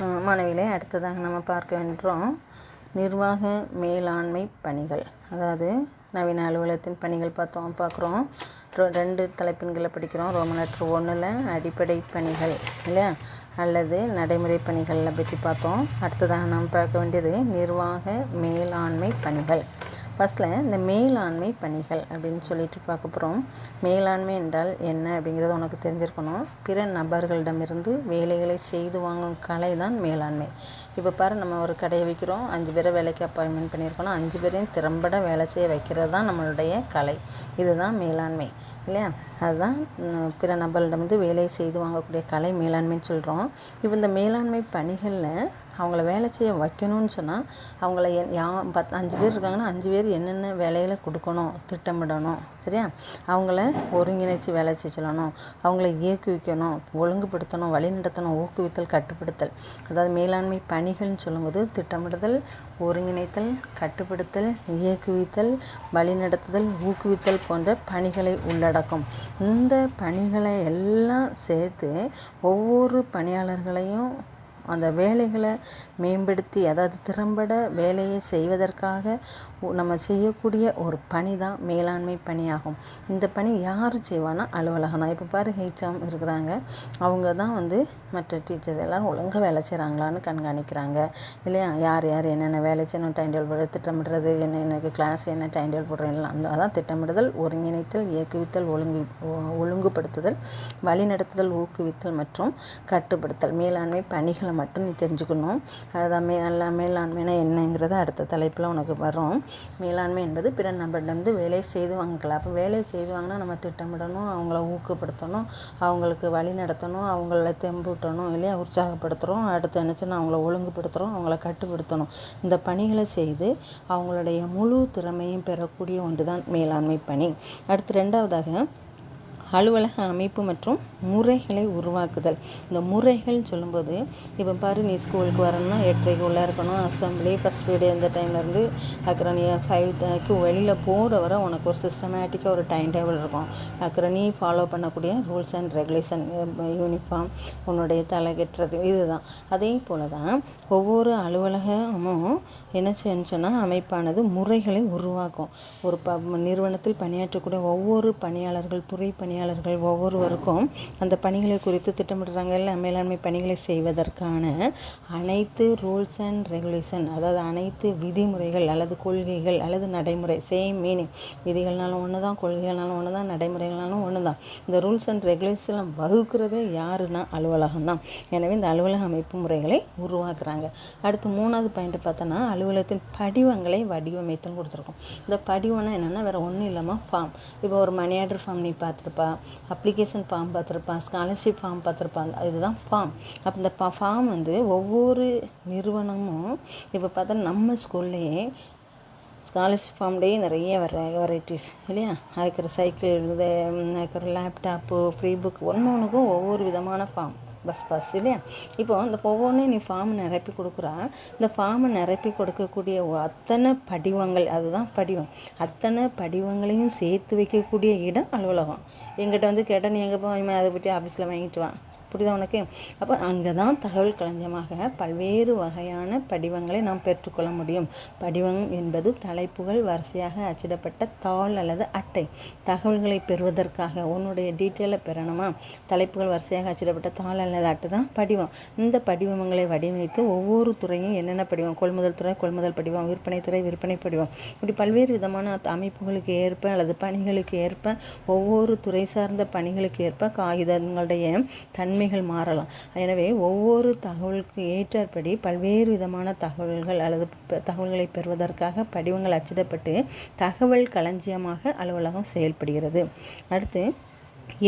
மாணவிகளை அடுத்ததாக நம்ம பார்க்க வென்றோம் நிர்வாக மேலாண்மை பணிகள். அதாவது நவீன அலுவலகத்தின் பணிகள் பார்த்தோம் பார்க்குறோம். ரெண்டு தலைப்பின்களை படிக்கிறோம். ரோமன் லெட்டர் ஒன்றில் அடிப்படை பணிகள் இல்லையா? அல்லது நடைமுறை பணிகளை பற்றி பார்த்தோம். அடுத்ததாக நாம் பார்க்க வேண்டியது நிர்வாக மேலாண்மை பணிகள். ஃபஸ்ட்டில் இந்த மேலாண்மை பணிகள் அப்படின்னு சொல்லிட்டு பார்க்க போகிறோம் மேலாண்மை என்றால் என்ன அப்படிங்கிறது உனக்கு தெரிஞ்சிருக்கணும். பிற நபர்களிடமிருந்து வேலைகளை செய்து வாங்கும் கலை தான் மேலாண்மை. இப்போ பாரு நம்ம ஒரு கடையை வைக்கிறோம். அஞ்சு பேரை வேலைக்கு அப்பாயின்மெண்ட் பண்ணியிருக்கணும் அஞ்சு பேரையும் திறம்பட வேலை செய்ய வைக்கிறது தான் நம்மளுடைய கலை. இதுதான் மேலாண்மை. இல்லையா? அதுதான் பிற பிற நபர்களிடமிருந்து வேலையை செய்து வாங்கக்கூடிய கலை மேலாண்மைன்னு சொல்கிறோம் இப்போ இந்த மேலாண்மை பணிகளில் அவங்கள வேலை செய்ய வைக்கணும்னு சொன்னால் அவங்கள என் யா பத் அஞ்சு பேர் இருக்காங்கன்னா அஞ்சு பேர் என்னென்ன வேலைகளை கொடுக்கணும் திட்டமிடணும் சரியா? அவங்கள ஒருங்கிணைச்சு வேலை செய்ய சொல்லணும் அவங்கள இயக்குவிக்கணும் ஒழுங்குபடுத்தணும் வழிநடத்தணும் ஊக்குவித்தல் கட்டுப்படுத்தல். அதாவது மேலாண்மை பணிகள்னு சொல்லும்போது திட்டமிடுதல் ஒருங்கிணைத்தல் கட்டுப்படுத்தல் இயக்குவித்தல் வழிநடத்துதல் ஊக்குவித்தல் போன்ற பணிகளை உள்ளடக்கும். இந்த பணிகளை எல்லாம் சேர்த்து ஒவ்வொரு பணியாளர்களையும் அந்த வேலைகளை மேம்படுத்தி அதாவது திறம்பட வேலையை செய்வதற்காக ஒ- நம்ம செய்யக்கூடிய ஒரு பணி தான் மேலாண்மை பணியாகும். இந்த பணி யார் செய்வான்னா அலுவலகம் தான். இப்போ பாரு ஹெச்எம் இருக்கிறாங்க. அவங்க தான் வந்து மற்ற டீச்சர்ஸ் எல்லோரும் ஒழுங்காக வேலை செய்கிறாங்களான்னு கண்காணிக்கிறாங்க. இல்லையா? யார் யார் என்னென்ன வேலை செய்யணும் டைம் டேபிள் போடுறது திட்டமிடுறது என்ன எனக்கு கிளாஸ் என்ன டைம் டேபிள் போடுறோம் எல்லாம் அந்த அதான் திட்டமிடுதல் ஒருங்கிணைத்தல் இயக்குவித்தல் ஒழுங்கு ஒழுங்குபடுத்துதல் வழிநடத்துதல் ஊக்குவித்தல் மற்றும் கட்டுப்படுத்தல். மேலாண்மை பணிகளை மட்டும் நீ தெரிஞ்சுக்கணும். அதுதான் மேலா மேலாண்மைனா என்னங்கிறத அடுத்த தலைப்பில் உனக்கு வரும். மேலாண்மை என்பது பிற நபரிடமிருந்து வேலை செய்து வாங்கலாம். அப்போ வேலை செய்து வாங்கினா நம்ம திட்டமிடணும் அவங்கள ஊக்கப்படுத்தணும் அவங்களுக்கு வழி நடத்தணும் அவங்கள தெம்பூட்டணும் இல்லையா? உற்சாகப்படுத்துகிறோம் அடுத்து என்னச்சுன்னா அவங்கள ஒழுங்குபடுத்துகிறோம் அவங்கள கட்டுப்படுத்தணும். இந்த பணிகளை செய்து அவங்களுடைய முழு திறமையும் பெறக்கூடிய ஒன்று தான் மேலாண்மை பணி. அடுத்து ரெண்டாவதாக அலுவலக அமைப்பு மற்றும் முறைகளை உருவாக்குதல். இந்த முறைகள் சொல்லும்போது இப்போ பாரு நீ ஸ்கூலுக்கு வரணும்னா எட்டரைக்கு உள்ளே இருக்கணும். அசம்பிளி ஃபஸ்ட் பீரியட் இந்த டைம்லேருந்து அப்புறம் நீ ஃபைவ்க்கு வெளியில் போகிற வரை உனக்கு ஒரு சிஸ்டமேட்டிக்காக ஒரு டைம் டேபிள் இருக்கும். அப்புறம் நீ ஃபாலோ பண்ணக்கூடிய ரூல்ஸ் அண்ட் ரெகுலேஷன் யூனிஃபார்ம் உன்னுடைய தலை கெட்டுறது இதுதான். அதே போல் தான் ஒவ்வொரு அலுவலகமும் என்ன செஞ்சோன்னா அமைப்பானது முறைகளை உருவாக்கும். ஒரு ப நிறுவனத்தில் பணியாற்றக்கூடிய ஒவ்வொரு பணியாளர்கள் துறை பணியாளர்கள் ஒவ்வொருவருக்கும் அந்த பணிகளை குறித்து திட்டமிடுறாங்க. இல்லை மேலாண்மை பணிகளை செய்வதற்கான அனைத்து ரூல்ஸ் அண்ட் ரெகுலேஷன் அதாவது அனைத்து விதிமுறைகள் அல்லது கொள்கைகள் அல்லது நடைமுறை சேம் மீனிங் விதிகள்னாலும் ஒன்று தான் கொள்கைகள்னாலும் ஒன்று தான் நடைமுறைகள்னாலும் ஒன்று தான் இந்த ரூல்ஸ் அண்ட் ரெகுலேஷன் வகுக்கிறதே யாருன்னா அலுவலகம் தான். எனவே இந்த அலுவலக அமைப்பு முறைகளை உருவாக்குறாங்க. அடுத்து மூணாவது பாயிண்ட் பார்த்தோன்னா அலுவலகத்தின் படிவங்களை வடிவமைத்தல் கொடுத்துருக்கோம். இந்த படிவம்னா என்னென்னா வேறு ஒன்றும் இல்லாமல் ஃபார்ம் இப்போ ஒரு மணி ஆர்டர் ஃபார்ம் நீ பார்த்துருப்பா. அப்ளிகேஷன் ஃபார்ம் பார்த்துருப்பா ஸ்காலர்ஷிப் ஃபார்ம் பார்த்துருப்பாங்க. இதுதான் ஃபார்ம் அப்போ இந்த ஃபார்ம் வந்து ஒவ்வொரு நிறுவனமும் இப்போ பார்த்தா நம்ம ஸ்கூல்லையே ஸ்காலர்ஷிப் ஃபார்ம்லேயே நிறைய வர வெரைட்டிஸ் இல்லையா? அதுக்கு சைக்கிள் இது அதுக்கு லேப்டாப்பு ஃப்ரீ புக் ஒன்று ஒன்றுக்கும் ஒவ்வொரு விதமான ஃபார்ம் பஸ் பாஸ் இல்லையா? இப்போ இந்த ஒவ்வொன்றும் நீ ஃபார்ம் நிரப்பி கொடுக்குறா. இந்த ஃபார்மை நிரப்பி கொடுக்கக்கூடிய அத்தனை படிவங்கள் அதுதான் படிவம். அத்தனை படிவங்களையும் சேர்த்து வைக்கக்கூடிய இடம் அலுவலகம். எங்கிட்ட வந்து கேட்டால் நீ எங்கே போய் அதை பற்றி ஆஃபீஸில் வாங்கிட்டு வா. புரியுதா உனக்கு? அப்போ அங்கே தான் தகவல் களஞ்சியமாக பல்வேறு வகையான படிவங்களை நாம் பெற்றுக்கொள்ள முடியும். படிவம் என்பது தலைப்புகள் வரிசையாக அச்சிடப்பட்ட தாள் அல்லது அட்டை. தகவல்களை பெறுவதற்காக உன்னுடைய டீட்டெயிலை பெறணுமா? தலைப்புகள் வரிசையாக அச்சிடப்பட்ட தாள் அல்லது அட்டை தான் படிவம். இந்த படிவங்களை வடிவமைத்து ஒவ்வொரு துறையும் என்னென்ன படிவம்? கொள்முதல் துறை கொள்முதல் படிவம் விற்பனை துறை விற்பனை படிவம். இப்படி பல்வேறு விதமான அமைப்புகளுக்கு ஏற்ப அல்லது பணிகளுக்கு ஏற்ப ஒவ்வொரு துறை சார்ந்த பணிகளுக்கு ஏற்ப காகிதங்களுடைய நிலைமைகள் மாறலாம். எனவே ஒவ்வொரு தகவலுக்கு ஏற்றபடி பல்வேறு விதமான தகவல்கள் அல்லது தகவல்களை பெறுவதற்காக படிவங்கள் அச்சிடப்பட்டு தகவல் களஞ்சியமாக அலுவலகம் செயல்படுகிறது. அடுத்து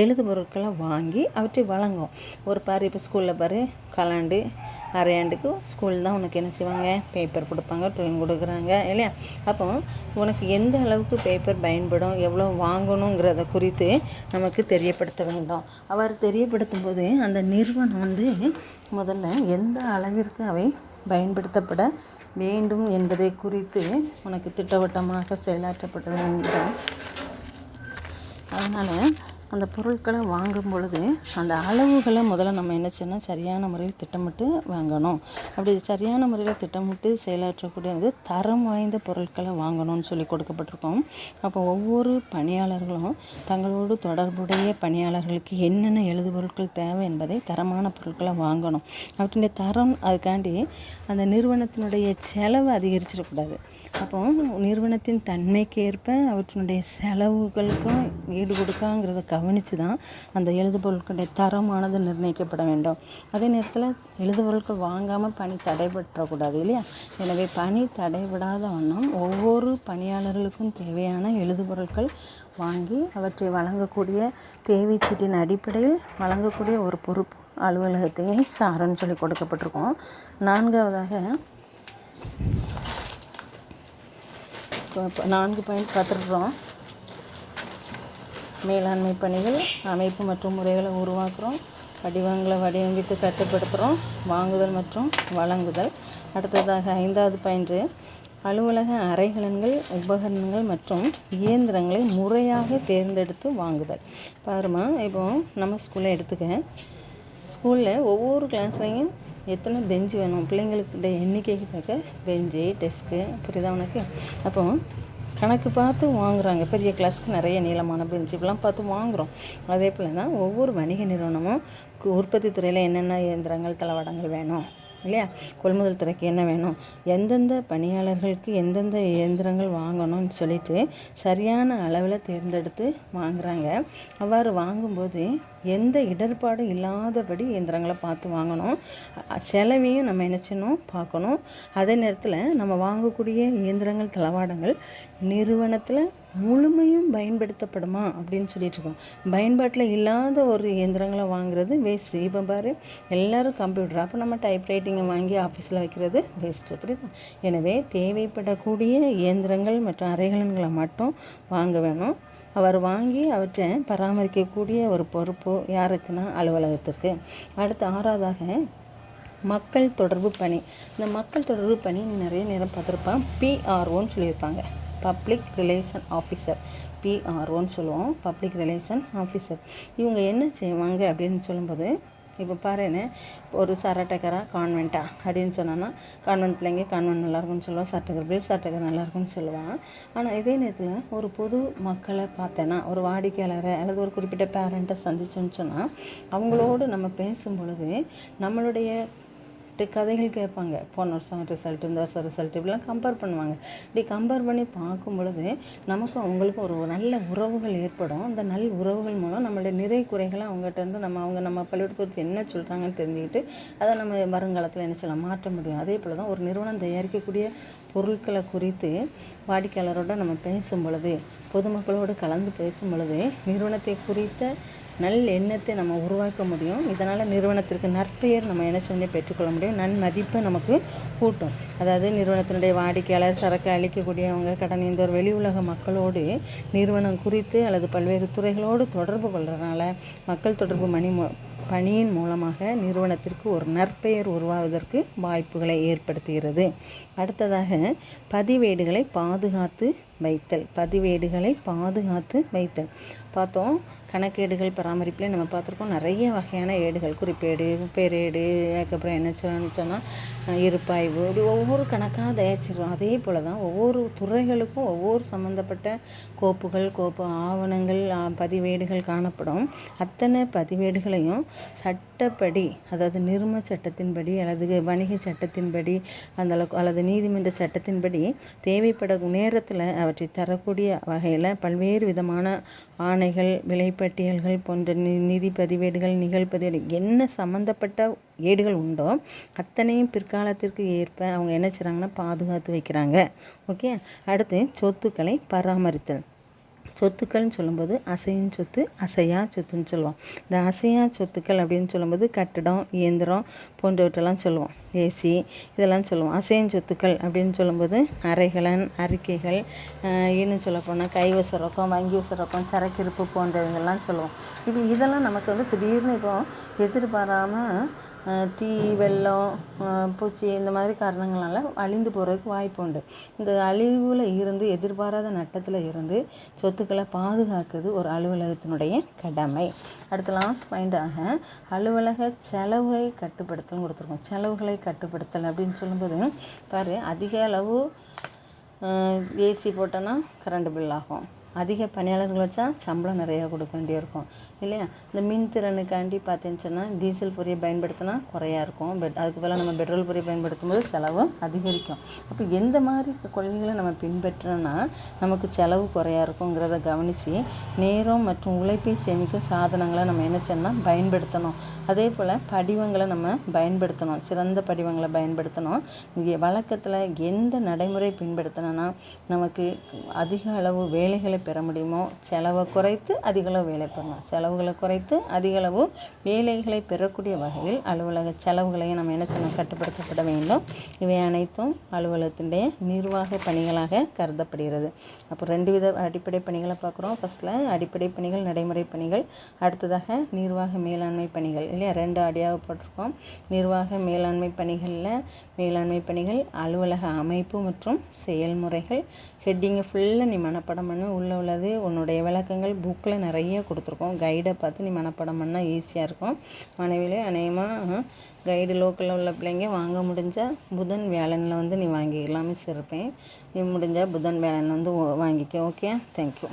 எழுது பொருட்களை வாங்கி அவற்றை வழங்கும் ஒரு பாரு இப்போ ஸ்கூலில் பாரு கலாண்டு அரையாண்டுக்கு ஸ்கூல் தான் உனக்கு என்ன செய்வாங்க? பேப்பர் கொடுப்பாங்க ட்ரெயின் கொடுக்குறாங்க இல்லையா? அப்போ உனக்கு எந்த அளவுக்கு பேப்பர் பயன்படும் எவ்வளோ வாங்கணுங்கிறத குறித்து நமக்கு தெரியப்படுத்த வேண்டும். அவர் தெரியப்படுத்தும் போது அந்த நிறுவனம் வந்து முதல்ல எந்த அளவிற்கு அவை பயன்படுத்தப்பட வேண்டும் என்பதை குறித்து உனக்கு திட்டவட்டமாக செயலாற்றப்பட வேண்டும். அதனால் அந்த பொருட்களை வாங்கும் பொழுது அந்த அளவுகளை முதல்ல நம்ம என்ன செய்யணும்? சரியான முறையில் திட்டமிட்டு வாங்கணும். அப்படி சரியான முறையில் திட்டமிட்டு செயலாற்றக்கூடியது தரம் வாய்ந்த பொருட்களை வாங்கணும்னு சொல்லி கொடுக்கப்பட்டிருக்கோம். அப்போ ஒவ்வொரு பணியாளர்களும் தங்களோடு தொடர்புடைய பணியாளர்களுக்கு என்னென்ன எழுது பொருட்கள் தேவை என்பதை தரமான பொருட்களை வாங்கணும். அவற்றினுடைய தரம் அதுக்காண்டி அந்த நிறுவனத்தினுடைய செலவு அதிகரிச்சிடக்கூடாது. அப்போ நிறுவனத்தின் தன்மைக்கு ஏற்ப அவற்றினுடைய செலவுகளுக்கும் ஈடு கொடுக்காங்கிறத கவனித்து தான் அந்த எழுதுபொருட்களுடைய தரமானது நிர்ணயிக்கப்பட வேண்டும். அதே நேரத்தில் எழுதுபொருட்கள் வாங்காமல் பணி தடைபற்றக்கூடாது இல்லையா? எனவே பணி தடைபடாத வண்ணம் ஒவ்வொரு பணியாளர்களுக்கும் தேவையான எழுதுபொருட்கள் வாங்கி அவற்றை வழங்கக்கூடிய தேவை சீட்டின் அடிப்படையில் வழங்கக்கூடிய ஒரு பொறுப்பு அலுவலகத்தையே சாரன்னு சொல்லி கொடுக்கப்பட்டிருக்கோம். நான்காவதாக நான்கு பாயிண்ட் பார்த்துருக்குறோம் மேலாண்மை பணிகள் அமைப்பு மற்றும் முறைகளை உருவாக்குறோம். வடிவங்களை வடிவமைத்து கட்டுப்படுத்துகிறோம் வாங்குதல் மற்றும் வழங்குதல். அடுத்ததாக ஐந்தாவது பாயிண்ட்டு அலுவலக அறைகலன்கள் உபகரணங்கள் மற்றும் இயந்திரங்களை முறையாக தேர்ந்தெடுத்து வாங்குதல். பாருமா இப்போ நம்ம ஸ்கூலில் எடுத்துக்க. ஸ்கூலில் ஒவ்வொரு கிளாஸ்லையும் எத்தனை பெஞ்சு வேணும்? பிள்ளைங்களுக்கு எண்ணிக்கைக்கு தக்க பெஞ்சு டெஸ்க்கு புரியுதா உனக்கு? அப்போ கணக்கு பார்த்து வாங்குகிறாங்க பெரிய கிளாஸ்க்கு நிறைய நீளமான பெஞ்சு இப்பெல்லாம் பார்த்து வாங்குகிறோம் அதே போல் தான் ஒவ்வொரு வணிக நிறுவனமும் உற்பத்தி துறையில் என்னென்ன இயந்திரங்கள் தளவாடங்கள் வேணும்? இல்லையா? கொள்முதல் துறைக்கு என்ன வேணும்? எந்தெந்த பணியாளர்களுக்கு எந்தெந்த இயந்திரங்கள் வாங்கணும்னு சொல்லிட்டு சரியான அளவில் தேர்ந்தெடுத்து வாங்குகிறாங்க அவ்வாறு வாங்கும்போது எந்த இடர்பாடும் இல்லாதபடி இயந்திரங்களை பார்த்து வாங்கணும். செலவையும் நம்ம நினச்சணும் பார்க்கணும். அதே நேரத்தில் நம்ம வாங்கக்கூடிய இயந்திரங்கள் தளவாடங்கள் நிறுவனத்தில் முழுமையும் பயன்படுத்தப்படுமா? அப்படின்னு சொல்லிட்டு இருக்கோம். பயன்பாட்டில் இல்லாத ஒரு இயந்திரங்களை வாங்குறது வேஸ்ட்டு இப்போ பாரு எல்லோரும் கம்ப்யூட்டர் அப்போ நம்ம டைப்ரைட்டிங் நீங்கள் வாங்கி ஆஃபீஸில் வைக்கிறது வேஸ்ட்டு புரியுதா? எனவே தேவைப்படக்கூடிய இயந்திரங்கள் மற்றும் அறைகலன்களை மட்டும் வாங்க வேணும். அவர் வாங்கி அவற்றை பராமரிக்கக்கூடிய ஒரு பொறுப்பு யாருக்குன்னா அலுவலகத்திற்கு. அடுத்து ஆறாவதாக மக்கள் தொடர்பு பணி. இந்த மக்கள் தொடர்பு பணி நிறைய நேரம் பார்த்துருப்பான். பிஆர்ஓன்னு சொல்லியிருப்பாங்க. பப்ளிக் ரிலேஷன் ஆஃபீஸர் பிஆர்ஓன்னு சொல்லுவோம். பப்ளிக் ரிலேஷன் ஆஃபீஸர் இவங்க என்ன செய்வாங்க அப்படின்னு சொல்லும்போது இப்போ பாருன்னு ஒரு சரட்டக்கரா கான்வெண்ட்டா அப்படின்னு சொன்னோன்னா கான்வென்ட் பிள்ளைங்க கான்வெண்ட் நல்லாயிருக்கும்னு சொல்லுவாள் சட்டக்கர் பில் சட்டக்கர் நல்லாயிருக்கும்னு சொல்லுவான் ஆனால் இதே நேரத்தில் ஒரு பொது மக்களை பார்த்தேன்னா ஒரு வாடிக்கையாளரை அல்லது ஒரு குறிப்பிட்ட பேரண்ட்டை சந்திச்சோன்னு சொன்னால் அவங்களோடு நம்ம பேசும் பொழுது நம்மளுடைய கதைகள் கேட்பாங்க. போன வருஷம் ரிசல்ட் இந்த வருஷம் ரிசல்ட் இப்படிலாம் கம்பேர் பண்ணுவாங்க. இப்படி கம்பேர் பண்ணி பார்க்கும் பொழுது நமக்கும் அவங்களுக்கும் ஒரு நல்ல உறவுகள் ஏற்படும். அந்த நல் உறவுகள் மூலம் நம்மளுடைய நிறை குறைகளை அவங்ககிட்ட இருந்து நம்ம அவங்க நம்ம பள்ளிக்கூடத்துக்கு என்ன சொல்கிறாங்கன்னு தெரிஞ்சுக்கிட்டு அதை நம்ம வருங்காலத்தில் என்ன சொல்லலாம் மாற்ற முடியும். அதே போல் தான் ஒரு நிறுவனம் தயாரிக்கக்கூடிய பொருட்களை குறித்து வாடிக்கையாளரோட நம்ம பேசும் பொழுது பொதுமக்களோடு கலந்து பேசும் பொழுது நிறுவனத்தை குறித்த நல் எண்ணத்தை நம்ம உருவாக்க முடியும். இதனால் நிறுவனத்திற்கு நற்பெயர் நம்ம என்ன சொல்லி பெற்றுக்கொள்ள முடியும். நன்மதிப்பு நமக்கு கூட்டும். அதாவது நிறுவனத்தினுடைய வாடிக்கையாளர் சரக்கு அளிக்கக்கூடியவங்க கடன் இந்த ஒரு வெளி உலக மக்களோடு நிறுவனம் குறித்து அல்லது பல்வேறு துறைகளோடு தொடர்பு கொள்கிறதுனால மக்கள் தொடர்பு மணி பணியின் மூலமாக நிறுவனத்திற்கு ஒரு நற்பெயர் உருவாவதற்கு வாய்ப்புகளை ஏற்படுத்துகிறது. அடுத்ததாக பதிவேடுகளை பாதுகாத்து வைத்தல். பதிவேடுகளை பாதுகாத்து வைத்தல். பார்த்தோம். கணக்கேடுகள் பராமரிப்பில் நம்ம பார்த்துருக்கோம். நிறைய வகையான ஏடுகள் குறிப்பேடு பேரேடு அதுக்கப்புறம் என்ன சொன்னால் இருப்பாய்வு. இப்படி ஒவ்வொரு கணக்காக தயாரிச்சிருக்கோம். அதே போல் தான் ஒவ்வொரு துறைகளுக்கும் ஒவ்வொரு சம்மந்தப்பட்ட கோப்புகள் கோப்பு ஆவணங்கள் பதிவேடுகள் காணப்படும். அத்தனை பதிவேடுகளையும் சட்டப்படி அதாவது நிர்ம சட்டத்தின்படி அல்லது வணிக சட்டத்தின்படி அந்த அல்லது நீதிமன்ற சட்டத்தின்படி தேவைப்படும் நேரத்தில் அவற்றை தரக்கூடிய வகையில் பல்வேறு விதமான ஆணைகள் விலைப்பட்டியல்கள் போன்ற நி நிதி பதிவேடுகள் நிகழ்பதிவேடு என்ன சம்மந்தப்பட்ட ஏடுகள் உண்டோ அத்தனையும் பிற்காலத்திற்கு ஏற்ப அவங்க என்ன செய்கிறாங்கன்னா பாதுகாத்து வைக்கிறாங்க. ஓகே? அடுத்து சொத்துக்களை பராமரித்தல். சொத்துக்கள்னு சொல்லும்போது அசையும் சொத்து அசையா சொத்துன்னு சொல்லுவோம். இந்த அசையா சொத்துக்கள் அப்படின்னு சொல்லும்போது கட்டடம் இயந்திரம் போன்றவற்றெல்லாம் சொல்லுவோம். ஏசி இதெல்லாம் சொல்லுவோம். அசையும் சொத்துக்கள் அப்படின்னு சொல்லும்போது அறைகலன் அறிக்கைகள் இன்னும் சொல்லப்போனால் கைவச ரொக்கம் வங்கி வச ரொக்கம் சரக்கிருப்பு இருப்பு போன்றவங்கெல்லாம் சொல்லுவோம். இப்போ இதெல்லாம் நமக்கு வந்து திடீர்னு இப்போ எதிர்பாராமல் தீ வெள்ளம் பூச்சி இந்த மாதிரி காரணங்களால் அழிந்து போகிறதுக்கு வாய்ப்பு உண்டு. இந்த அழிவில் இருந்து எதிர்பாராத நட்டத்தில் இருந்து சொத்து சொத்துக்களை பாதுகாக்கிறது ஒரு அலுவலகத்தினுடைய கடமை. அடுத்து லாஸ்ட் பாயிண்டாக அலுவலக செலவை கட்டுப்படுத்தல் கொடுத்துருக்கோம். செலவுகளை கட்டுப்படுத்தல் அப்படின்னு சொல்லும்போது பாரு அதிக அளவு ஏசி போட்டோன்னா கரண்ட் பில் ஆகும். அதிக பணியாளர்கள் வச்சா சம்பளம் நிறையா கொடுக்க வேண்டியிருக்கும் இல்லையா? இந்த மின் திறனுக்காண்டி பார்த்தேன்னு சொன்னால் டீசல் பொரியை பயன்படுத்தினா குறையா இருக்கும். பெட் அதுக்கு பதிலாக நம்ம பெட்ரோல் பொரியை பயன்படுத்தும் போது செலவு அதிகரிக்கும். அப்போ எந்த மாதிரி கொள்கைகளை நம்ம பின்பற்றினா நமக்கு செலவு குறையா இருக்குங்கிறத கவனித்து நேரம் மற்றும் உழைப்பை சேமிக்க சாதனங்களை நம்ம என்ன சொன்னால் பயன்படுத்தணும். அதே போல் படிவங்களை நம்ம பயன்படுத்தணும். சிறந்த படிவங்களை பயன்படுத்தணும். வழக்கத்தில் எந்த நடைமுறை பின்படுத்தினோன்னா நமக்கு அதிக அளவு வேலைகளை பெற முடியுமோ? செலவை குறைத்து அதிகளவு வேலை பெறணும். செலவுகளை குறைத்து அதிகளவு வேலைகளை பெறக்கூடிய வகையில் அலுவலக செலவுகளையும் நம்ம என்ன செய்யணும் கட்டுப்படுத்தப்பட வேண்டும். இவை அனைத்தும் அலுவலகத்தினுடைய நிர்வாக பணிகளாக கருதப்படுகிறது. அப்போ ரெண்டு வித அடிப்படை பணிகளை பார்க்குறோம். ஃபஸ்ட்டில் அடிப்படை பணிகள் நடைமுறை பணிகள். அடுத்ததாக நிர்வாக மேலாண்மை பணிகள் இல்லையா? ரெண்டு அடியாக போட்டிருக்கோம். நிர்வாக மேலாண்மை பணிகளில் மேலாண்மை பணிகள் அலுவலக அமைப்பு மற்றும் செயல்முறைகள். ஹெட்டிங்கை ஃபுல்லாக நீ மனப்படம் பண்ணி. உள்ள உள்ளது. உன்னுடைய விளக்கங்கள் புக்கில் நிறைய கொடுத்துருக்கோம். கைடை பார்த்து நீ மனப்பாடம் பண்ணால் ஈஸியாக இருக்கும். மனைவிலே அநேகமாக கைடு லோக்கலில் உள்ள பிள்ளைங்க வாங்க முடிஞ்சால் புதன் வேலனில் வந்து நீ வாங்கிக்கலாம் மிஸ் இருப்பேன் நீ முடிஞ்சால் புதன் வேலனில் வந்து வாங்கிக்க ஓகே தேங்க்யூ